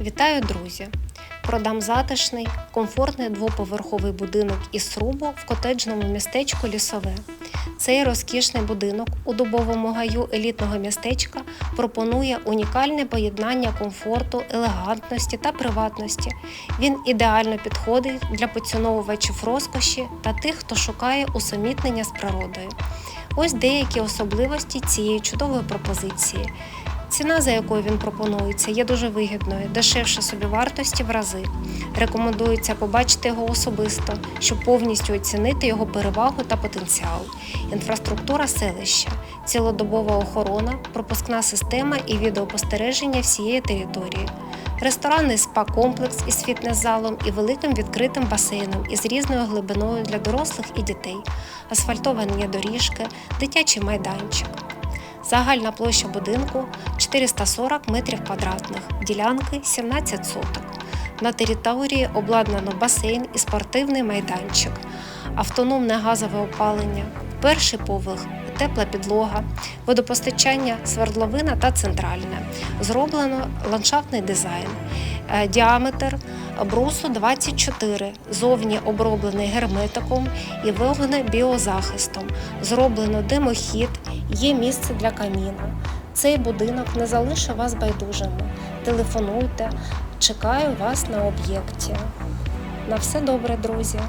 Вітаю, друзі! Продам затишний, комфортний двоповерховий будинок із срубу в котеджному містечку Лісове. Цей розкішний будинок у дубовому гаю елітного містечка пропонує унікальне поєднання комфорту, елегантності та приватності. Він ідеально підходить для поціновувачів розкоші та тих, хто шукає усамітнення з природою. Ось деякі особливості цієї чудової пропозиції. Ціна, за якою він пропонується, є дуже вигідною, дешевше собівартості в рази. Рекомендується побачити його особисто, щоб повністю оцінити його перевагу та потенціал. Інфраструктура селища, цілодобова охорона, пропускна система і відеопостереження всієї території. Ресторанний спа-комплекс із фітнес-залом і великим відкритим басейном із різною глибиною для дорослих і дітей, асфальтовані доріжки, дитячий майданчик. Загальна площа будинку 440 метрів квадратних, ділянки 17 соток. На території обладнано басейн і спортивний майданчик, автономне газове опалення, перший поверх, тепла підлога, водопостачання, свердловина та центральне. Зроблено ландшафтний дизайн. Е, Діаметр брусу 24, зовні оброблений герметиком і вогнебіозахистом. Зроблено димохід, є місце для каміна. Цей будинок не залишить вас байдужими. Телефонуйте, чекаю вас на об'єкті. На все добре, друзі!